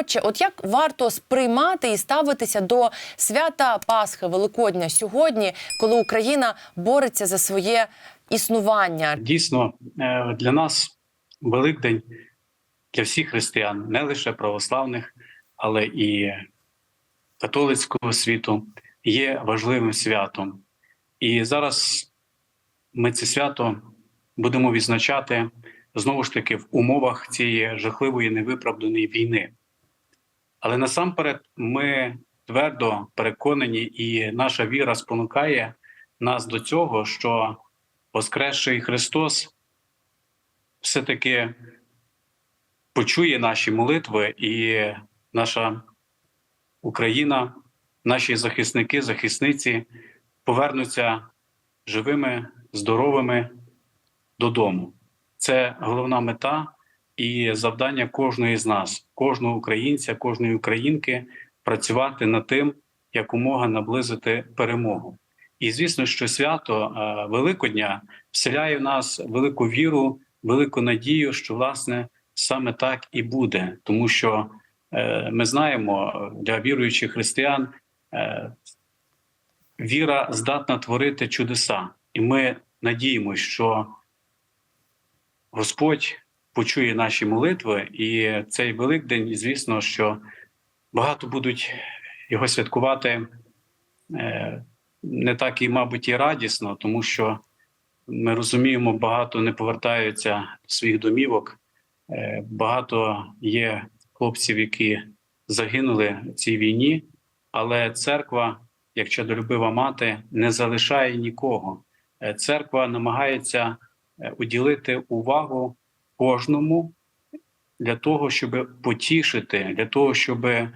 Отже, от як варто сприймати і ставитися до свята Пасхи Великодня сьогодні, коли Україна бореться за своє існування? Дійсно, е, для нас Великдень для всіх християн, не лише православних, але і католицького світу, є важливим святом. І зараз ми це свято будемо відзначати знову ж таки в умовах цієї жахливої невиправданої війни. Але насамперед ми твердо переконані, і наша віра спонукає нас до цього, що Воскресший Христос все-таки почує наші молитви, і наша Україна, наші захисники, захисниці повернуться живими, здоровими додому. Це головна мета і завдання кожної з нас, кожного українця, кожної українки працювати над тим, якомога наблизити перемогу. І звісно, що свято е, Великодня вселяє в нас велику віру, велику надію, що власне саме так і буде, тому що е, ми знаємо для віруючих християн е, віра здатна творити чудеса, і ми надіємося, що Господь почує наші молитви, і цей Великдень, звісно, що багато будуть його святкувати е, не так і, мабуть, і радісно, тому що ми розуміємо, багато не повертаються до своїх домівок. Е, Багато є хлопців, які загинули в цій війні, але церква, як чадолюбива мати, не залишає нікого. Е, Церква намагається уділити увагу кожному для того, щоб потішити, для того, щоб е,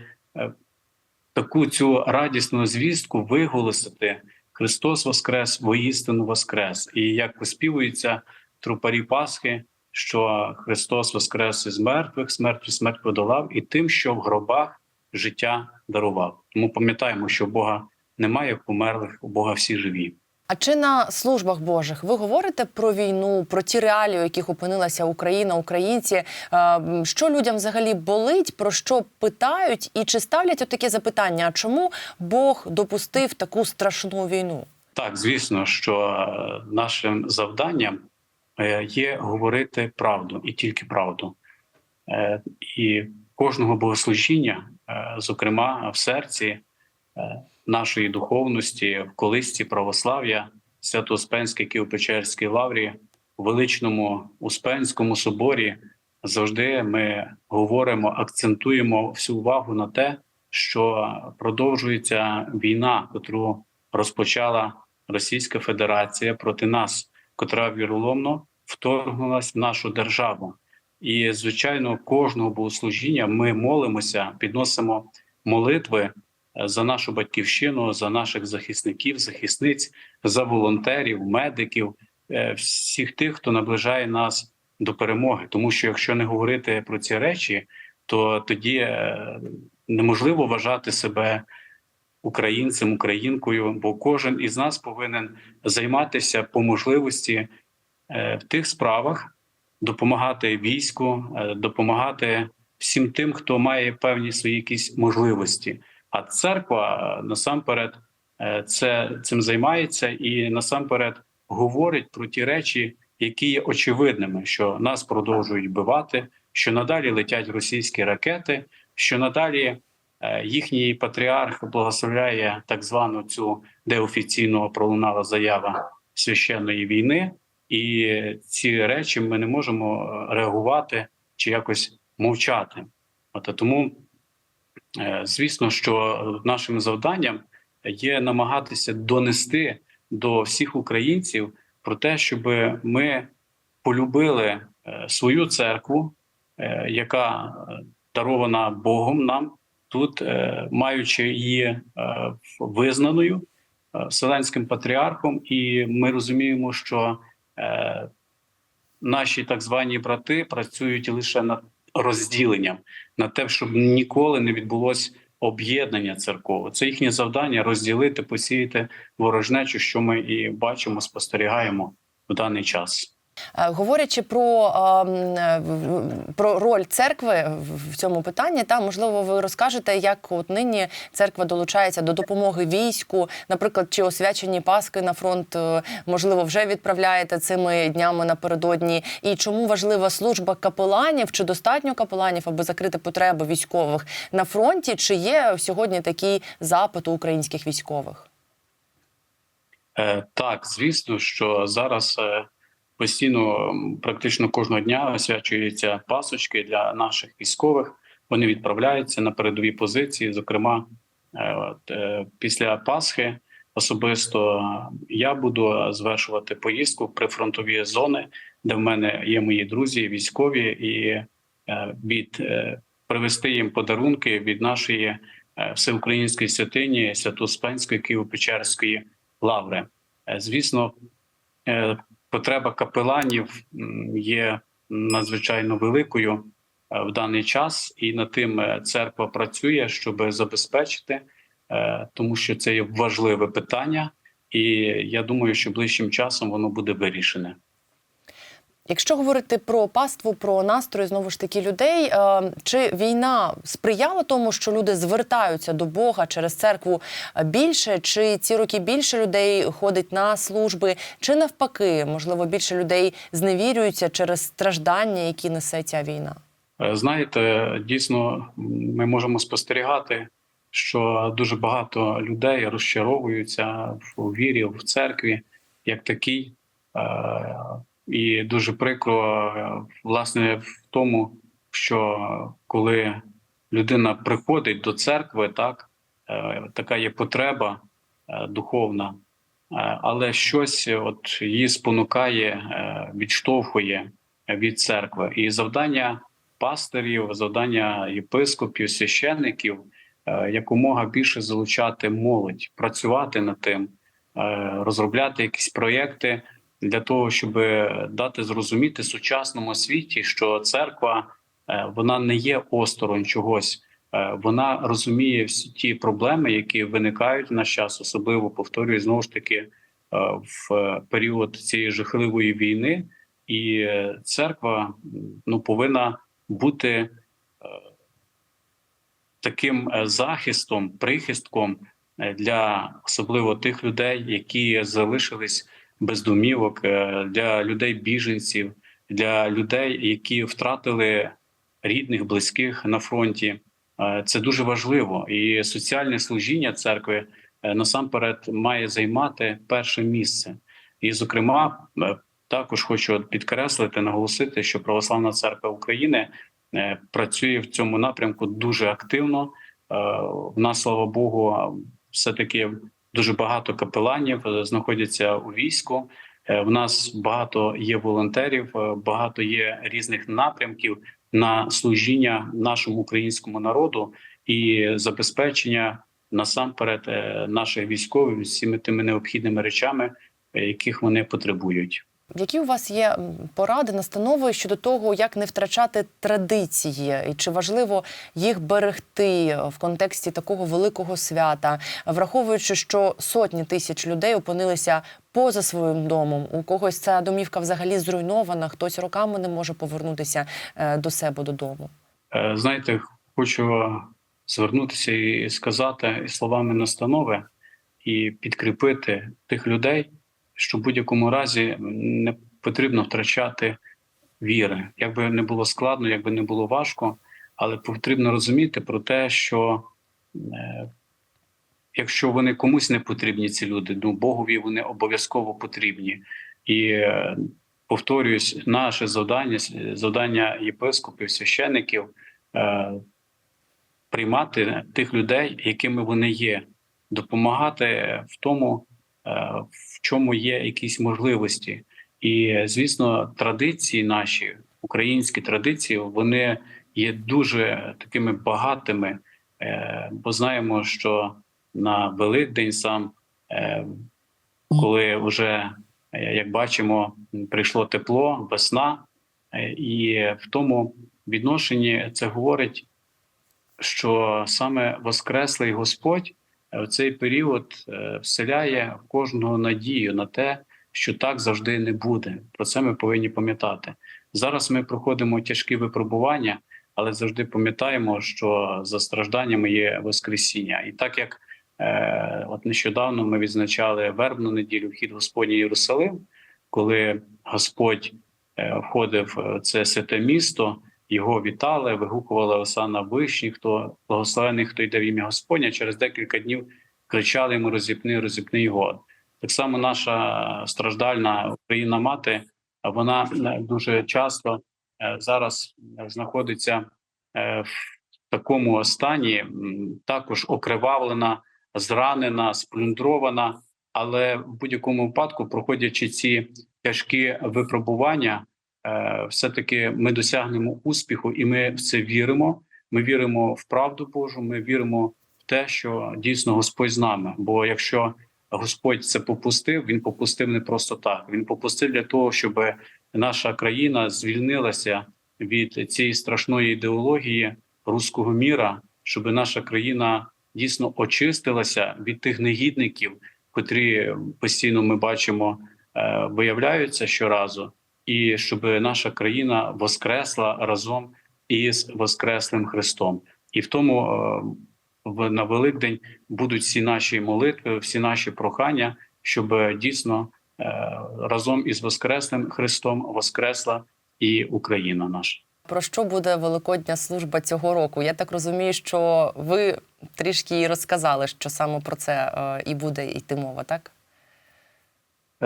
таку цю радісну звістку виголосити. Христос Воскрес, воістину Воскрес. І як поспівується трупарі Пасхи, що Христос Воскрес із мертвих, смертю смерть подолав, і тим, що в гробах життя дарував. Тому пам'ятаємо, що Бога немає померлих, у Бога всі живі. А чи на службах Божих ви говорите про війну, про ті реалії, у яких опинилася Україна, українці? Е, Що людям взагалі болить, про що питають, і чи ставлять таке запитання? А чому Бог допустив таку страшну війну? Так, звісно, що е, нашим завданням е, є говорити правду і тільки правду. І кожного богослужіння, зокрема в серці нашої духовності, в колисці православ'я, Свято-Успенській Києво-Печерській лаврі, у величному Успенському соборі, завжди ми говоримо, акцентуємо всю увагу на те, що продовжується війна, котру розпочала Російська Федерація проти нас, котра віроломно вторгнулась в нашу державу. І, звичайно, кожного богослужіння ми молимося, підносимо молитви за нашу батьківщину, за наших захисників, захисниць, за волонтерів, медиків, е, всіх тих, хто наближає нас до перемоги. Тому що якщо не говорити про ці речі, то тоді е, неможливо вважати себе українцем, українкою, бо кожен із нас повинен займатися по можливості е, в тих справах, допомагати війську, допомагати всім тим, хто має певні свої якісь можливості. А церква е, насамперед е, це цим займається і насамперед говорить про ті речі, які є очевидними, що нас продовжують вбивати, що надалі летять російські ракети, що надалі е, їхній патріарх благословляє так звану цю деофіційно пролунала заява священної війни, і ці речі ми не можемо реагувати чи якось мовчати. От тому, звісно, що нашим завданням є намагатися донести до всіх українців про те, щоб ми полюбили е, свою церкву, е, яка е, дарована Богом нам тут, е, маючи її е, визнаною е, Вселенським патріархом, і ми розуміємо, що е, наші так звані брати працюють лише над розділенням, на те, щоб ніколи не відбулось об'єднання церков. Це їхнє завдання розділити, посіяти ворожнечу, що ми і бачимо, спостерігаємо в даний час. Е, Говорячи про, е, м, е, про роль церкви в- цьому питанні, та можливо ви розкажете, як от нині церква долучається до допомоги війську, наприклад, чи освячені паски на фронт, е, можливо, вже відправляєте цими днями напередодні, і чому важлива служба капеланів, чи достатньо капеланів, аби закрити потреби військових на фронті, чи є сьогодні такий запит у українських військових? Е, Так, звісно, що зараз постійно, практично кожного дня освячуються пасочки для наших військових. Вони відправляються на передові позиції. Зокрема, е, от, е, після Пасхи особисто я буду звершувати поїздку в прифронтові зони, де в мене є мої друзі, військові, і е, від привезти їм подарунки від нашої всеукраїнської святині Свято-Успенської Києво-Печерської лаври. Звісно, потреба капеланів є надзвичайно великою е, в даний час, і над тим е, церква працює, щоб забезпечити, е, тому що це є важливе питання, і я думаю, що ближчим часом воно буде вирішене. Якщо говорити про паству, про настрої знову ж таки людей, е, чи війна сприяла тому, що люди звертаються до Бога через церкву е, більше, чи ці роки більше людей ходить на служби, чи навпаки, можливо, більше людей зневірюються через страждання, які несе ця війна? Е, Знаєте, дійсно, ми можемо спостерігати, що дуже багато людей розчаровуються в вірі в церкві як такій. І дуже прикро, е, власне, в тому, що коли людина приходить до церкви, так е, така є потреба е, духовна, але щось от її спонукає, відштовхує від церкви. І завдання пастирів, завдання єпископів, священників якомога більше залучати молодь, працювати над тим, розробляти якісь проєкти для того, щоб дати зрозуміти сучасному світі, що церква е, вона не є осторонь чогось. Е, Вона розуміє всі ті проблеми, які виникають в наш час, особливо повторюю знову ж таки е, в е, період цієї жахливої війни, і е, церква ну повинна бути е, таким е, захистом, прихистком е, для особливо тих людей, які залишились без домівок, е, для людей біженців, для людей, які втратили рідних, близьких на фронті. Е, Це дуже важливо, і соціальне служіння церкви е, насамперед має займати перше місце. І, зокрема, також хочу підкреслити, наголосити, що Православна церква України працює в цьому напрямку дуже активно. В нас, слава Богу, все таки дуже багато капеланів е, знаходяться у війську. Е, В нас багато є волонтерів, е, багато є різних напрямків на служіння нашому українському народу і забезпечення насамперед наших військових всіми тими необхідними речами, яких вони потребують. Які у вас є поради, настанови щодо того, як не втрачати традиції, і чи важливо їх берегти в контексті такого великого свята, враховуючи, що сотні тисяч людей опинилися поза своїм домом, у когось ця домівка взагалі зруйнована, хтось роками не може повернутися е, до себе додому. Е, Знаєте, хочу звернутися і сказати словами настанови і підкріпити тих людей, що в будь-якому разі не потрібно втрачати віри. Як би не було складно, як би не було важко, але потрібно розуміти про те, що е, якщо вони комусь не потрібні, ці люди, ну Богові вони обов'язково потрібні. І е, повторююсь, наше завдання, завдання єпископів, священиків е, приймати тих людей, якими вони є, допомагати в тому, в чому є якісь можливості. І звісно, традиції наші, українські традиції, вони є дуже такими багатими, е, бо знаємо, що на Великдень сам, е, коли вже, е, як бачимо, прийшло тепло, весна, е, і в тому відношенні це говорить, що саме Воскреслий Господь е, в цей період е, вселяє в кожного надію на те, що так завжди не буде. Про це ми повинні пам'ятати. Зараз ми проходимо тяжкі випробування, але завжди пам'ятаємо, що за стражданнями є Воскресіння. І так як е, от нещодавно ми відзначали вербну неділю, вхід Господній Єрусалим, коли Господь е, входив в це святе місто, його вітали, вигукували Осана Вишні, хто благословений, хто йде в ім'я Господня. Через декілька днів кричали йому розіпни, розіпни його. Так само наша страждальна Україна мати, вона е, дуже часто е, зараз знаходиться е, в такому стані, також окривавлена, зранена, сплюндрована. Але в будь-якому випадку, проходячи ці тяжкі випробування, е, все-таки ми досягнемо успіху, і ми в це віримо. Ми віримо в правду Божу. Ми віримо в те, що дійсно Господь з нами. Бо якщо Господь це попустив, він попустив не просто так. Він попустив для того, щоб наша країна звільнилася від цієї страшної ідеології руського міра, щоб наша країна дійсно очистилася від тих негідників, котрі постійно ми бачимо, е, виявляються щоразу, і щоб наша країна воскресла разом із Воскреслим Христом. І в тому е, на Великдень будуть всі наші молитви, всі наші прохання, щоб е, дійсно е, разом із Воскреслим Христом воскресла і Україна наша. Про що буде великодня служба цього року? Я так розумію, що ви трішки і розказали, що саме про це і буде йти мова, так?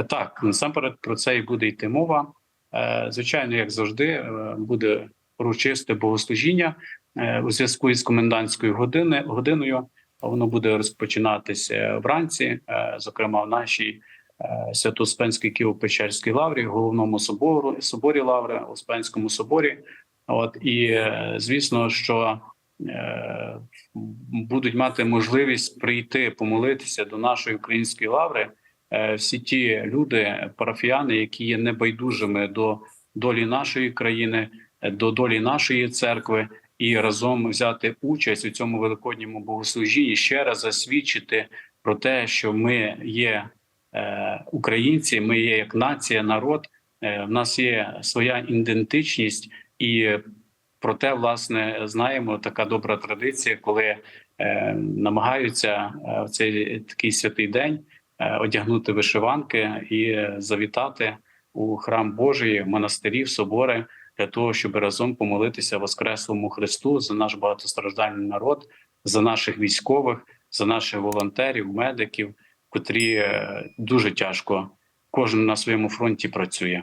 Так, насамперед про це і буде йти мова. Е, Звичайно, як завжди, е, буде урочисте богослужіння е, у зв'язку із комендантською години, годиною. Воно буде розпочинатися вранці, зокрема в нашій Свято-Успенській Києво-Печерській лаврі, головному собору соборі лаври, Успенському соборі. От і звісно, що будуть мати можливість прийти помолитися до нашої української лаври всі ті люди, парафіяни, які є небайдужими до долі нашої країни, е, до долі нашої церкви, і разом взяти участь у цьому великодньому богослужінні, ще раз засвідчити про те, що ми є е, українці, ми є як нація, народ. Е, в нас є своя ідентичність, і про те, власне, знаємо така добра традиція, коли е, намагаються е, в цей такий святий день е, одягнути вишиванки і е, завітати у храм Божий, монастирів, монастирі, собори для того, щоб разом помолитися Воскреслому Христу за наш багатостраждальний народ, за наших військових, за наших волонтерів, медиків, котрі е, дуже тяжко кожен на своєму фронті працює.